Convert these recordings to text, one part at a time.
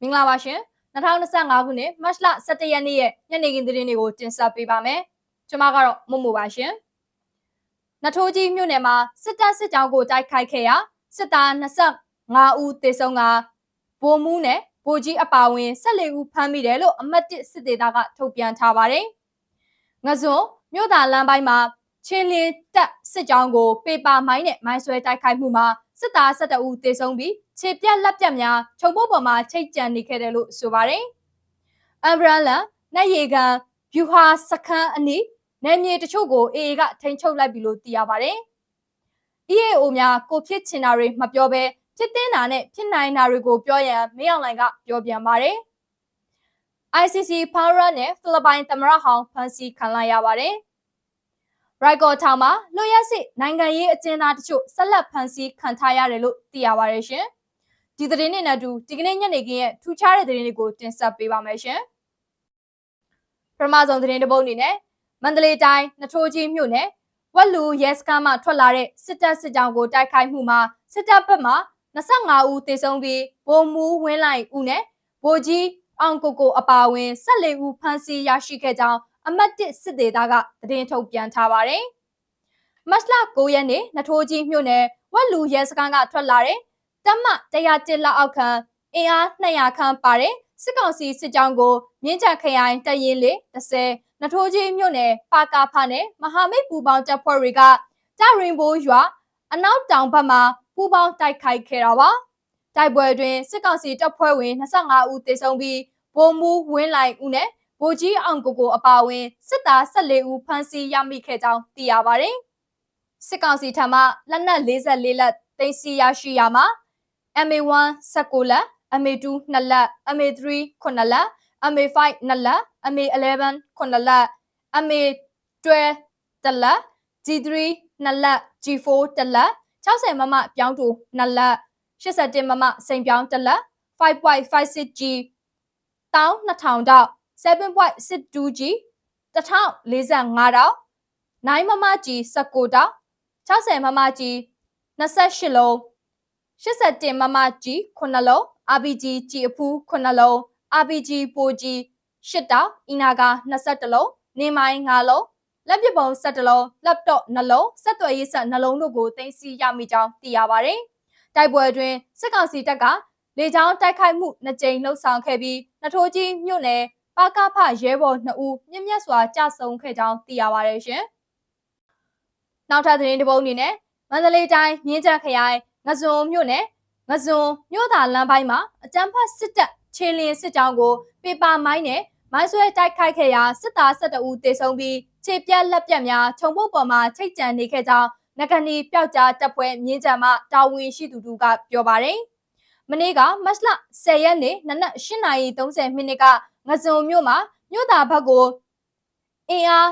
မင်္ဂလာပါရှင်2025ခုနှစ်မတ်လ17ရက်နေ့ရဲ့ညနေခင်းသတင်းတွေကိုတင်ဆက်ပေးပါမယ်ကျွန်မကတော့မမိုပါရှင်နထိုးကြီးမြို့နယ်မှာစစ်တပ်စစ်ကြောင်းကိုတိုက်ခိုက်ခဲ့ရာစစ်သား25ဦးသေဆုံးကဗိုလ်မှူးနဲ့ဗိုလ်ကြီးအပါအဝင်14ဦးဖမ်းမိတယ်လို့အမတ်1စစ်ဒေသကထုတ်ပြန်ထားပါတယ်ငဇွန်မြို့သားလမ်းပိုင်းမှာချင်းလင်းတက်စစ်ကြောင်းကိုပေပါမိုင်းနဲ့မိုင်းဆွဲတိုက်ခိုက်မှုမှာ စစ်သား12ဦးသေဆုံးပြီးခြေပြက်လက်ပြက်များခြုံပုတ်ပေါ်မှာချိတ်ကြံနေခဲ့တယ်လို့ဆိုပါတယ်။အမ်ဘရလာနဲ့ရေကန်ဗျူဟာစခန်းအနီးနယ်မြေတချို့ကို AA ကထိန်းချုပ်လိုက်ပြီလို့သိရပါတယ်။ EAO များကိုဖြစ်ချင်တာတွေမပြောဘဲဖြစ်တင်တာနဲ့ဖြစ်နိုင်တာတွေကိုပြောရန်မင်းအောင်လှိုင်ကပြောပြန်ပါတယ်။ ICC ဖာရာနဲ့ဖိလစ်ပိုင်သမရဟောင်းဖန်စီခံလိုက်ရပါတယ်။ ရိုက်ကော်ထောင်မှာလွှတ်ရက်စစ်နိုင်ငံရေးအကျဉ်းသားတချို့ဆက်လက်ဖမ်းဆီးခံထားရတယ်လို့သိရပါတယ်ရှင်။ဒီသတင်းတွေနဲ့အတူဒီကနေ့ညနေခင်းရဲ့ထူးခြားတဲ့သတင်းတွေကိုတင်ဆက်ပေးပါမယ်ရှင်။ပထမဆုံးသတင်းတစ်ပုဒ်အနေနဲ့မန္တလေးတိုင်းနထိုးကြီးမြို့နယ်ဝက်လူရဲစခန်းမှထွက်လာတဲ့စစ်တပ်စစ်ကြောင်းကိုတိုက်ခိုက်မှုမှာစစ်တပ်ဘက်မှ25ဦးသေဆုံးပြီးဗိုလ်မှူးဝင်းလိုက်ဦးနဲ့ဗိုလ်ကြီးအောင်ကိုကိုအပါအဝင်14ဦးဖမ်းဆီးရရှိခဲ့ကြောင်း အမတ်1စစ်ဒေသကသတင်းထုတ်ပြန်ထားပါတယ်။မတ်လ9ရက်နေ့နထိုးကြီးမြို့နယ်ဝက်လူရဲစခန်းကထွက်လာတဲ့တပ်မ101လက်အောက်ခံအင်အား200ခန့်ပါတဲ့စစ်ကောင်စီစစ်ကြောင်းကိုမြင်းချခရိုင်တရင်လေး30နထိုးကြီးမြို့နယ်ပါကာဖနဲ့မဟာမိတ်ပူပေါင်းတပ်ဖွဲ့တွေကကြရင်ဘိုးရွာအနောက်တောင်ဘက်မှာပူပေါင်းတိုက်ခိုက်ခဲ့တာပါ။တိုက်ပွဲတွင်စစ်ကောင်စီတပ်ဖွဲ့ဝင်25ဦးသေဆုံးပြီးဗိုလ်မှူးဝင်းလိုက်ဦးနဲ့ ဗိုလ်ကြီးအောင်ကိုကိုအပါအဝင်စစ်သား14ဦးဖမ်းဆီးရမိခဲ့ကြောင်းသိရပါတယ်။စစ်ကောင်စီထံမှလက်နက်44လက်သိမ်းဆည်းရရှိရမှာ MA1 16လက် MA2 2လက် MA3 9လက် MA5 2လက် MA11 9လက် MA12 1လက် G3 2လက် G4 1လက်60မမပြောင်းတူ2လက်81မမစိန်ပြောင်း1လက် 5.56G တောင်း2000တောက် 7.62G 1045တောက်9မမကြီး19တောက်60မမကြီး28လုံး81မမကြီး9လုံး RPG ကြီးအဖူး9လုံး RPG ပိုကြီး8တောက်အီနာက21လုံးနေမိုင်း9လုံးလက်ပစ်ပုံ17လုံး laptop 2လုံးစက်သွယ်ရေးဆက်2လုံးတို့ကိုတင်စီရမိကြောင်းသိရပါတယ်။တိုက်ပွဲတွင်စစ်ကောင်စီတပ်ကလေကြောင်းတိုက်ခိုက်မှုနှစ်ကြိမ်လှုပ်ဆောင်ခဲ့ပြီးနထိုးကြီးမြို့နယ် ပါကဖရဲဘော်2ဦးမြင့်မြတ်စွာကြဆုံခဲ့ကြောင်းသိရပါတယ်ရှင်။နောက်ထပ်သတင်းတစ်ပုဒ်အနေနဲ့မန္တလေးတိုင်းမြင်းကြံခရိုင်ငဇွန်မြို့နယ်ငဇွန်မြို့သားလမ်းပိုင်းမှာအကြမ်းဖက်စစ်တပ်ခြေလင်းစစ်ကြောင်းကိုပေပါမိုင်းနဲ့မိုင်းဆွဲတိုက်ခိုက်ခဲ့ရာစစ်သား12ဦးသေဆုံးပြီးခြေပြက်လက်ပြက်များခြုံပုတ်ပေါ်မှာချိတ်ကြံနေခဲ့ကြောင်းနဂနီပျောက်ကြားတပ်ဖွဲ့မြင်းကြံမှတာဝန်ရှိသူတို့ကပြောပါတယ်။ မနေ့ကမတ်လ10ရက်နေ့နနက်8:30မိနစ်ကငဇုံမြို့မှာမြို့သားဘက်ကိုအင်အား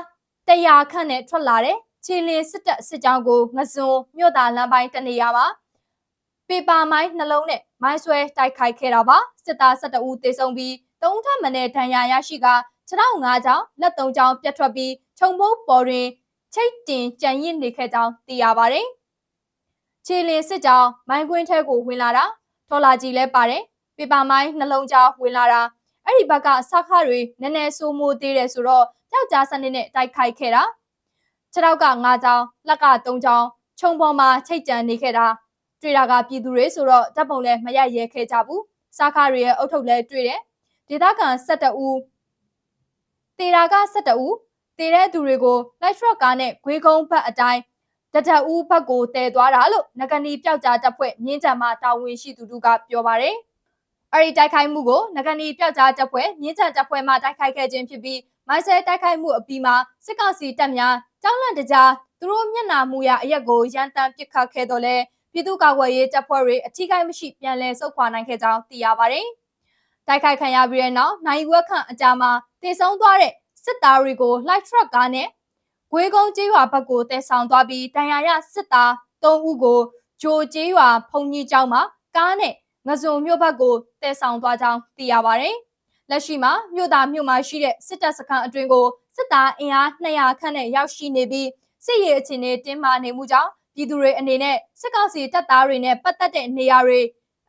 100ခန့်နဲ့ထွက်လာတဲ့ခြေလင်းစစ်တပ်စစ်ကြောင်းကိုငဇုံမြို့သားလမ်းပိုင်းတနေရာမှာပေပါမိုင်းနှလုံးနဲ့မိုင်းဆွဲတိုက်ခိုက်ခဲ့တာပါစစ်သား12ဦးသေဆုံးပြီး3ထပ်မံနဲ့ဒဏ်ရာရရှိကခြေထောက်5ချောင်းလက်3ချောင်းပြတ်ထွက်ပြီးခြုံပုတ်ပေါ်တွင်ချိတ်တင်ကြံရစ်နေခဲ့ကြောင်းသိရပါတယ်ခြေလင်းစစ်ကြောင်းမိုင်းကွင်းထဲကိုဝင်လာတာ ထော်လာကြီးလဲပါတယ်ပေပါမိုင်းနှလုံးကြားဝင်လာတာအဲ့ဒီဘက်ကစခါတွေနည်းနည်းစိုးမိုးသေးတယ်ဆိုတော့ယောက်ျားစနစ်နဲ့တိုက်ခိုက်ခဲ့တာခြေထောက်က9ချောင်းလက်က3ချောင်းခြုံပေါ်မှာချိတ်ကြံနေခဲ့တာတွေ့တာကပြည်သူတွေဆိုတော့ဓာတ်ပုံလည်းမရရဲခဲ့ကြဘူးစားခါတွေရဲ့အုတ်ထုပ်လည်းတွေ့တယ်ဒေသခံ12ဦးတေရာက12ဦးတေတဲ့သူတွေကိုလိုက်ထရက်ကားနဲ့ဂွေးကုန်းဘက်အတိုင်း တတဦးဘက်ကိုတည်သွားတာလို့ငကနီပျောက်ကြားတပ်ဖွဲ့မြင်းကြံမှတာဝန်ရှိသူတို့ကပြောပါတယ်အဲ့ဒီတိုက်ခိုက်မှုကိုငကနီပျောက်ကြားတပ်ဖွဲ့မြင်းကြံတပ်ဖွဲ့မှတိုက်ခိုက်ခဲ့ခြင်းဖြစ်ပြီးမိုင်းဆဲတိုက်ခိုက်မှုအပြီးမှာစစ်ကောင်စီတပ်များကြောင်းလန့်တကြားသူတို့မျက်နာမူရအရက်ကိုရန်တမ်းပစ်ခတ်ခဲ့တော့လဲပြည်သူ့ကာကွယ်ရေးတပ်ဖွဲ့တွေအထူးကိမရှိပြန်လည်ဆုတ်ခွာနိုင်ခဲ့ကြောင်းသိရပါတယ်။တိုက်ခိုက်ခံရပြီးတဲ့နောက်နိုင်ဝက်ခန့်အကြာမှာတည်ဆုံးသွားတဲ့စစ်သားတွေကို light truck ကားနဲ့ ဂွေးကုန်းကျေးရွာဘက်ကိုတည်ဆောင်သွားပြီးတန်ရာရစစ်သား၃ဦးကိုဂျိုကျေးရွာဖုန်ကြီးကျောင်းမှာကားနဲ့ငဇုံမြို့ဘက်ကိုတည်ဆောင်သွားကြောင်းသိရပါတယ်။လက်ရှိမှာမြို့သားမြို့မှာရှိတဲ့စစ်တပ်စခန်းအတွင်းကိုစစ်သားအင်အား200ခန့်နဲ့ရောက်ရှိနေပြီးစစ်ရေးအခြေအနေတင်းမာနေမှုကြောင့်ပြည်သူတွေအနေနဲ့စစ်ကောင်စီတပ်သားတွေနဲ့ပတ်သက်တဲ့နေရာတွေ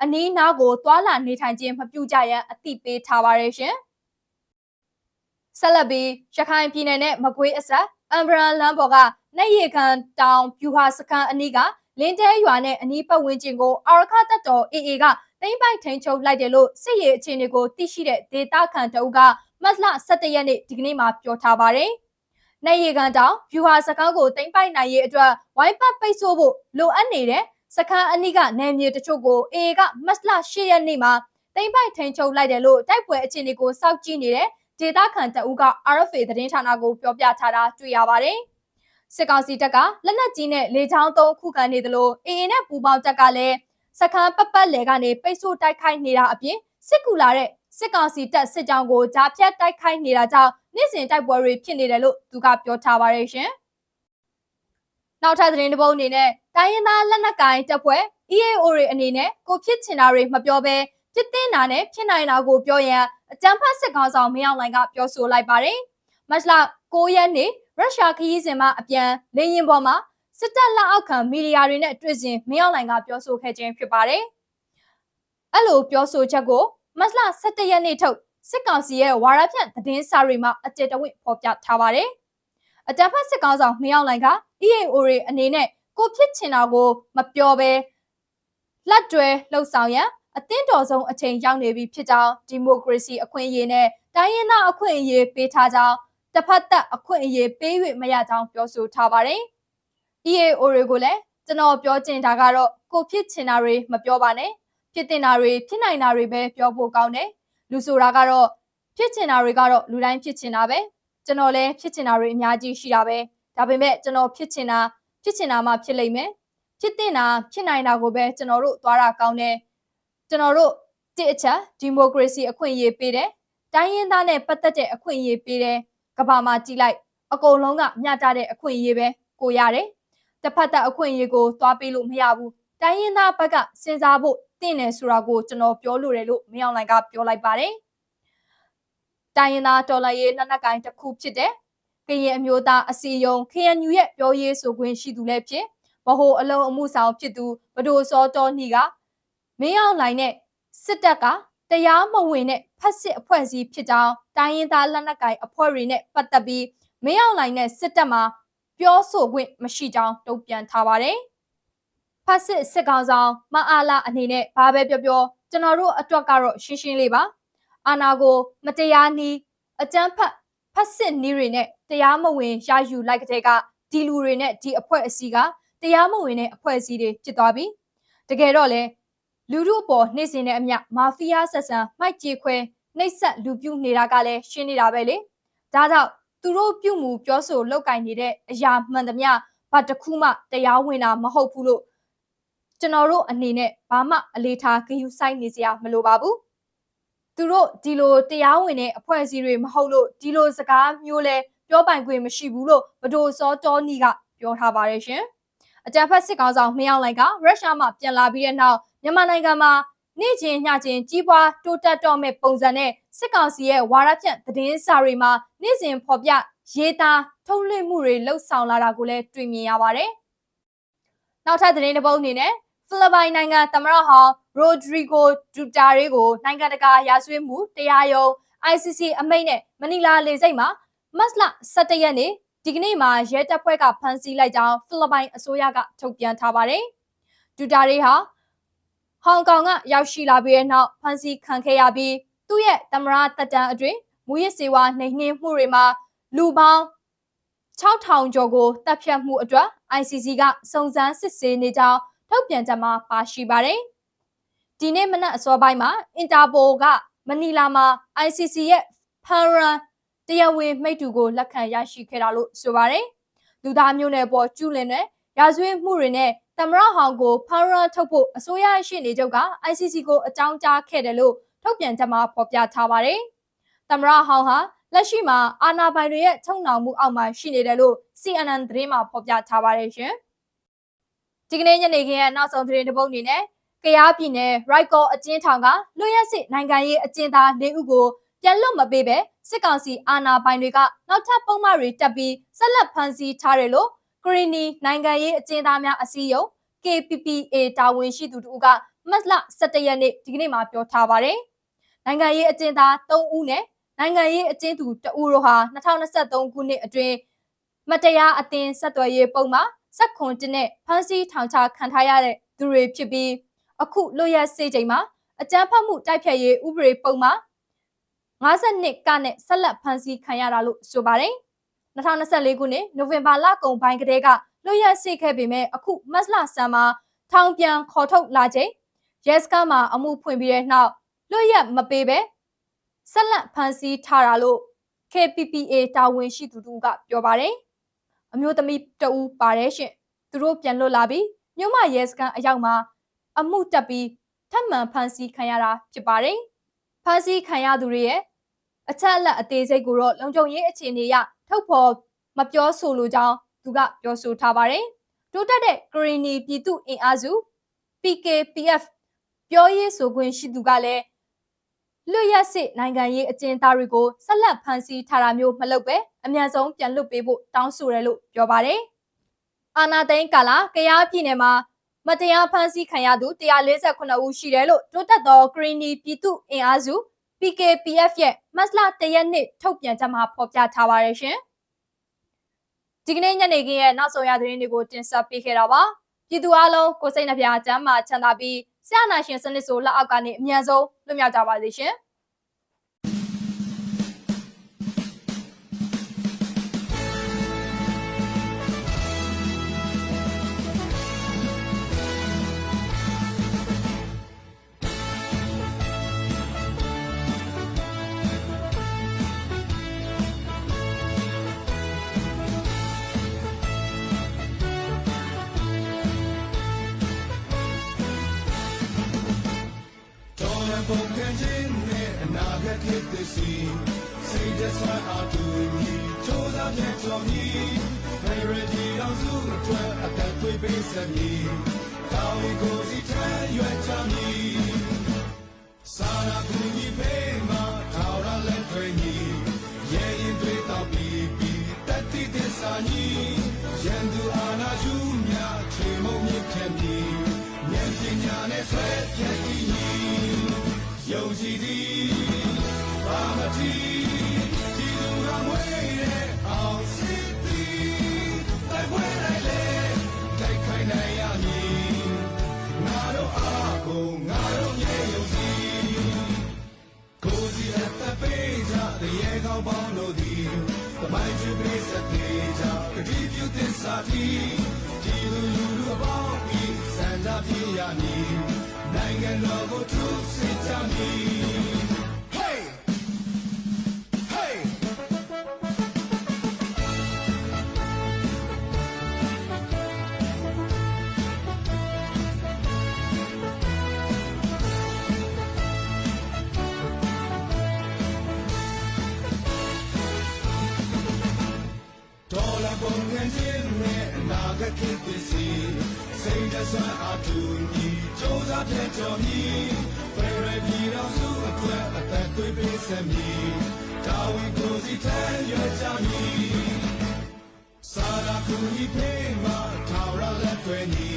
အနီးနားကိုသွာလာနေထိုင်ခြင်းမပြုကြရန်အသိပေးထားပါရရှင်။ဆက်လက်ပြီးရခိုင်ပြည်နယ်နဲ့မကွေးအစပ် အမ်ဘရန်လမ်းပေါ်ကနိုင်ရီခံတောင်ပြူဟာစခန်းအနီးကလင်းတဲရွာနဲ့အနီးပတ်ဝန်းကျင်ကိုအာရခတပ်တော် AA ကသိမ်းပိုက်ထိန်ချုပ်လိုက်တယ်လို့စစ်ရေးအခြေအနေကိုသိရှိတဲ့ဒေတာခန်တအုပ်ကမတ်လ17ရက်နေ့ဒီကနေ့မှာပြောထားပါတယ်။နိုင်ရီကန်တောင်ဗျူဟာစခန်းကိုသိမ်းပိုက်နိုင်ရေးအတွက်ဝိုင်းပတ်ပိတ်ဆို့ဖို့လိုအပ်နေတဲ့စခန်းအနီးကနယ်မြေတချို့ကို AA ကမတ်လ10ရက်နေ့မှာသိမ်းပိုက်ထိန်ချုပ်လိုက်တယ်လို့တိုက်ပွဲအခြေအနေကိုစောင့်ကြည့်နေတဲ့ ဒေတာခန်တအုပ်က RFA သတင်းဌာနကိုပြောပြထားတာတွေ့ရပါတယ်။စစ်ကောင်စီတပ်ကလက်နက်ကြီးနဲ့လေကြောင်းသုံးခုခံနေသလို AA နဲ့ပူးပေါင်းတပ်ကလည်းစခန်းပတ်ပတ်လည်ကနေပိတ်ဆို့တိုက်ခိုက်နေတာအပြင်စစ်ကူလာတဲ့စစ်ကောင်စီတပ်စစ်ကြောင်းကိုကြားဖြတ်တိုက်ခိုက်နေတာကြောင့်နေ့စဉ်တိုက်ပွဲတွေဖြစ်နေတယ်လို့သူကပြောထားပါရဲ့ရှင်။နောက်ထပ်သတင်းတစ်ပုဒ်အနေနဲ့တိုင်းရင်းသားလက်နက်ကိုင်တပ်ဖွဲ့ EAO တွေအနေနဲ့ကိုဖြစ်ချင်တာတွေမပြောဘဲ ဖြစ်တင်တာနဲ့ဖြစ်နိုင်တာကိုပြောရန်အကြမ်းဖက်စစ်ကောင်ဆောင်မင်းအောင်လှိုင်ကပြောဆိုလိုက်ပါတယ်။မတ်လ9ရက်နေ့ရုရှားခရီးစဉ်မှာအပြန်လေရင်ပေါ်မှာစစ်တပ်လက်အောက်ခံမီဒီယာတွေနဲ့တွေ့စဉ်မင်းအောင်လှိုင်ကပြောဆိုခဲ့ခြင်းဖြစ်ပါတယ်။အဲ့လိုပြောဆိုချက်ကိုမတ်လ17ရက်နေ့ထုတ်စစ်ကောင်စီရဲ့ဝါရဖြန့်သတင်းစာတွေမှာအကြက်တဝင့်ဖော်ပြထားပါတယ်။အကြမ်းဖက်စစ်ကောင်ဆောင်မင်းအောင်လှိုင်က EAO တွေအနေနဲ့ကိုဖြစ်ချင်တာကိုမပြောဘဲလက်တွဲလှုပ်ဆောင်ရန် အသင်းတော်ဆုံးအချိန်ရောက်နေပြီဖြစ်ကြောင်းဒီမိုကရေစီအခွင့်အရေးနဲ့တိုင်းရင်းသားအခွင့်အရေးပေးထားကြောင်းတစ်ဖက်သက်အခွင့်အရေးပေး၍မရကြောင်းပြောဆိုထားပါတယ်။ EAO တွေကိုလည်းကျွန်တော်ပြောချင်တာကတော့ကိုဖြစ်ချင်တာတွေမပြောပါနဲ့ဖြစ်တင်တာတွေဖြစ်နိုင်တာတွေပဲပြောဖို့ကောင်းတယ်လူဆိုတာကတော့ဖြစ်ချင်တာတွေကတော့လူတိုင်းဖြစ်ချင်တာပဲကျွန်တော်လည်းဖြစ်ချင်တာတွေအများကြီးရှိတာပဲဒါပေမဲ့ကျွန်တော်ဖြစ်ချင်တာဖြစ်ချင်တာမှဖြစ်လိမ့်မယ်ဖြစ်တင်တာဖြစ်နိုင်တာကိုပဲကျွန်တော်တို့သွားတာကောင်းတယ် ကျွန်တော်တို့တစ်အချက်ဒီမိုကရေစီအခွင့်အရေးပေးတယ်တိုင်းရင်းသားနဲ့ပတ်သက်တဲ့အခွင့်အရေးပေးတယ်ကဘာမှာကြည့်လိုက်အကုန်လုံးကမျှတတဲ့အခွင့်အရေးပဲကိုရတယ်တစ်ဖက်သက်အခွင့်အရေးကိုသွားပေးလို့မရဘူးတိုင်းရင်းသားဘက်ကစဉ်းစားဖို့တင့်တယ်ဆိုတာကိုကျွန်တော်ပြောလို့တယ်လို့မင်းအောင်လှိုင်ကပြောလိုက်ပါတယ်တိုင်းရင်းသားတော်လှန်ရေးလက်နက်ကိုင်တစ်ခုဖြစ်တဲ့ကရင်အမျိုးသားအစီယုံ KNU ရဲ့ပြောရေးဆိုခွင့်ရှိသူလည်းဖြစ်ဗဟိုအလုံးအမှုဆောင်ဖြစ်သူဗဒိုစောတော်နှီက မင်းအောင်လှိုင်နဲ့စစ်တပ်ကတရားမဝင်တဲ့ဖက်စစ်အဖွဲ့အစည်းဖြစ်ကြောင်းတိုင်းရင်းသားလက်နက်ကိုင်အဖွဲ့တွေနဲ့ပတ်သက်ပြီးမင်းအောင်လှိုင်နဲ့စစ်တပ်မှာပြောဆိုခွင့်မရှိကြောင်းတုံ့ပြန်ထားပါတယ်။ဖက်စစ်စစ်ကောင်ဆောင်မအားလာအနေနဲ့ဘာပဲပြောပြောကျွန်တော်တို့အတွက်ကတော့ရှင်းရှင်းလေးပါ။အာနာကိုမတရားနီးအကြမ်းဖက်ဖက်စစ်နီးတွေနဲ့တရားမဝင်ရယူလိုက်ကတဲ့ကဒီလူတွေနဲ့ဒီအဖွဲ့အစည်းကတရားမဝင်တဲ့အဖွဲ့အစည်းတွေဖြစ်သွားပြီ။တကယ်တော့လေ လူတို့အပေါ်နှိမ့်စင်တဲ့အမြမာဖီးယားဆက်ဆံမိုက်ကြေခွဲနှိပ်စက်လူပြုနေတာကလည်းရှင်းနေတာပဲလေဒါကြောင့်သူတို့ပြုမှုပြောဆိုလောက်ကင်နေတဲ့အရာမှန်သမျှဘာတစ်ခုမှတရားဝင်တာမဟုတ်ဘူးလို့ကျွန်တော်တို့အနေနဲ့ဘာမှအလေးထားဂရုစိုက်နေစရာမလိုပါဘူးသူတို့ဒီလိုတရားဝင်တဲ့အဖွဲ့အစည်းတွေမဟုတ်လို့ဒီလိုစကားမျိုးလဲပြောပိုင်ခွင့်မရှိဘူးလို့ဗဒိုစောတောနီကပြောထားပါတယ်ရှင်အကြံဖက်စစ်ကောင်ဆောင်မင်းအောင်လိုင်ကရုရှားမှပြန်လာပြီးတဲ့နောက် မြန်မာနိုင်ငံမှာနေ့ချင်းညချင်းကြီးပွားတိုးတက်တော့မဲ့ပုံစံနဲ့စစ်ကောင်စီရဲ့ဝါရဖြန့်သတင်းစာတွေမှာနေ့စဉ်ဖော်ပြရေးသားထုတ်လွှင့်မှုတွေလှုပ်ဆောင်လာတာကိုလည်းတွေ့မြင်ရပါတယ်။နောက်ထပ်သတင်းတစ်ပုဒ်အနေနဲ့ဖိလစ်ပိုင်နိုင်ငံသမ္မတဟောင်းရိုဒရီဂိုဒူတာရီကိုနိုင်ငံတကာရာဇဝတ်မှုတရားရုံး ICC အမိန့်နဲ့မနီလာလေဆိပ်မှာမတ်လ17ရက်နေ့ဒီကနေ့မှာရဲတပ်ဖွဲ့ကဖမ်းဆီးလိုက်ကြောင်းဖိလစ်ပိုင်အစိုးရကထုတ်ပြန်ထားပါတယ်။ဒူတာရီဟာ ဟောင်ကောင်ကရောက်ရှိလာပြီးတဲ့နောက်ဖမ်းဆီးခံခဲ့ရပြီးသူ့ရဲ့တမရတက်တန်းအတွင်းမူရစ်စေဝါနှိမ်နှင်းမှုတွေမှာလူပေါင်း6000ကျော်ကိုတပ်ဖြတ်မှုအတွက် ICC ကစုံစမ်းစစ်ဆေးနေကြောင်းထုတ်ပြန်ချက်မှာပါရှိပါတယ်။ဒီနေ့မနက်အစောပိုင်းမှာအင်တာပိုကမနီလာမှာ ICC ရဲ့ဖန်ရန်တရားဝင်မိတ္တူကိုလက်ခံရရှိခဲ့တာလို့ဆိုပါတယ်။လူသားမျိုးနွယ်ပေါ်ကျူးလွန်တဲ့ရာဇဝတ်မှုတွေနဲ့ သမရဟောင်ကိုဖန်ရန်ထုတ်ဖို့အစိုးရရှိနေချုပ်က ICC ကိုအကြောင်းကြားခဲ့တယ်လို့ထုတ်ပြန်ချက်မှာဖော်ပြထားပါတယ်။သမရဟောင်ဟာလက်ရှိမှာအာဏာပိုင်တွေရဲ့ထုံနှောင်မှုအောက်မှာရှိနေတယ်လို့ CNN သတင်းမှာဖော်ပြထားပါတယ်ရှင်။ဒီကနေ့ညနေခင်းရဲ့နောက်ဆုံးသတင်းတစ်ပုဒ်အနေနဲ့ကရားပြည်နယ်ရိုက်ကောအကျဉ်းထောင်ကလွှရက်စစ်နိုင်ငံရေးအကျဉ်းသား၄ဦးကိုပြန်လွတ်မပေးပဲစစ်ကောင်စီအာဏာပိုင်တွေကနောက်ထပ်ပုံမှန်တွေတက်ပြီးဆက်လက်ဖမ်းဆီးထားတယ်လို့ ကရီနီနိုင်ငံရေးအကျဉ်းသားများအစည်းအရုံး KPPA တာဝန်ရှိသူတို့ကမတ်လ17ရက်နေ့ဒီကနေ့မှာပြောထားပါတယ်။နိုင်ငံရေးအကျဉ်းသား3ဦးနဲ့နိုင်ငံရေးအကျဉ်းသူ2ဦးတို့ဟာ2023ခုနှစ်အတွင်းမတရားအသင်းဆက်သွယ်ရေးပုံမှာစက်ခွန်တင်နဲ့ဖမ်းဆီးထောင်ချခံထားရတဲ့သူတွေဖြစ်ပြီးအခုလွတ်ရက်စေချိန်မှာအကြမ်းဖက်မှုတိုက်ဖျက်ရေးဥပဒေပုံမှာ52ကနဲ့ဆက်လက်ဖမ်းဆီးခံရတာလို့ဆိုပါတယ်။ 2024ခုနှစ်နိုဝင်ဘာလကုန်ပိုင်းကတည်းကလွတ်ရက်စေခဲ့ပေမဲ့အခုမတ်လဆန်မှာထောင်ပြန်ခေါ်ထုတ်လာချိန်ရဲစခန်းမှာအမှုဖွင့်ပြီးတဲ့နောက်လွတ်ရက်မပေးပဲဆက်လက်ဖမ်းဆီးထားတာလို့ KPPA တာဝန်ရှိသူတို့ကပြောပါတယ်။အမျိုးသမီးတဦးပါတယ်ရှင်။သူတို့ပြန်လွတ်လာပြီးမြို့မရဲစခန်းအရောက်မှာအမှုတက်ပြီးထပ်မံဖမ်းဆီးခံရတာဖြစ်ပါတယ်။ဖမ်းဆီးခံရသူတွေရဲ့အချက်အလက်အသေးစိတ်ကိုတော့လုံခြုံရေးအခြေအနေအရ ထုတ်ဖော်မပြောဆိုလိုကြောင်းသူကပြောဆိုထားပါတယ်။တိုးတက်တဲ့ဂရီနီပြည်သူအင်အားစု PKPF ပြောရေးဆိုခွင့်ရှိသူကလည်းလွတ်ရက်စစ်နိုင်ငံရေးအကျဉ်းသားတွေကိုဆက်လက်ဖမ်းဆီးထားတာမျိုးမလုပ်ပဲအမြန်ဆုံးပြန်လွတ်ပေးဖို့တောင်းဆိုတယ်လို့ပြောပါတယ်။အာနာသိန်းကာလာကရားပြည်နယ်မှာမတရားဖမ်းဆီးခံရသူ148ဦးရှိတယ်လို့တိုးတက်သောဂရီနီပြည်သူအင်အားစု PKPF ရဲ့မတ်လ၁ရက်နေ့ထုတ်ပြန်ချက်မှာဖော်ပြထားပါတယ်ရှင်။ဒီကနေ့ညနေခင်းရဲ့နောက်ဆုံးရသတင်းတွေကိုတင်ဆက်ပေးခဲ့တာပါ။ပြည်သူအလုံးကိုစိတ်နှပြချမ်းသာချမ်းသာပြီးဆရာနာရှင်စနစ်ဆိုလက်အောက်ကနေအမြန်ဆုံးလွတ်မြောက်ကြပါစေရှင်။ တ်ဖြစ်သည်စီစိတ်တဆွမ်းအားတူညီချိုးစားပြန်ကြော်ညီဖေရဒီအောင်စုအတွက်အသက်သွေးပေးဆက်မည်ကောင်းကိုစီထမ်းရွက်ချမည်စာနာ အသက်သွေးပေးဆက်မည်တာဝန်ကိုစီထမ်းရွက်ကြမည်စာရာကူညီပေးမှာထာဝရလက်တွေညီ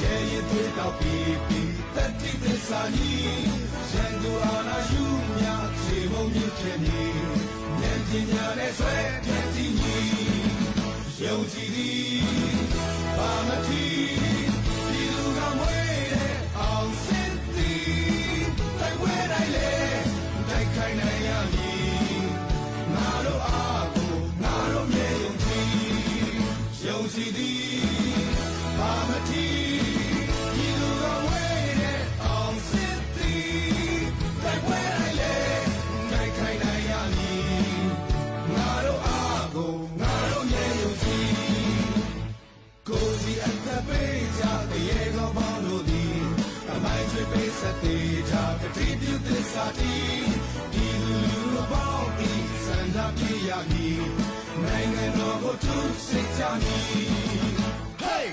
ရဲရင်သွေးတောက်ပြီးပြီးတတိသစ္စာညီရန်သူအာနာယူမြခြေမုံမြင့်ခဲ့မည်ဉာဏ်ပညာနဲ့ဆွဲပြည့်တည်ညီယုံကြည်သည်ပါမတိဒီလူကမွေးတဲ့အောင်စင်သည်တိုက်ပွဲတိုင်း လေတိုက်ခိုင်းနိုင်ရမည်ငါတို့အားကိုငါတို့မြေယုံကြည်ယုံကြည်သည်ပါမတိဒီလူကမွေးတဲ့အောင်စင်သည်တိုက်ပွဲတိုင်းလေတိုက်ခိုင်းနိုင်ရမည်ငါတို့အားကိုငါတို့မြေယုံကြည်ကိုစီအသက်ပေးကြတဲ့ရေကောင်းပေါင်းတို့သည်အမိုင်းချွေပေးဆက်သေးကြကတိပြုသစ္စာတီဒီလူလူပေါင်းပြီးစံ သာပြေရမည်နိုင်ငံတော်ကိုသူစစ်ကြမည် Hey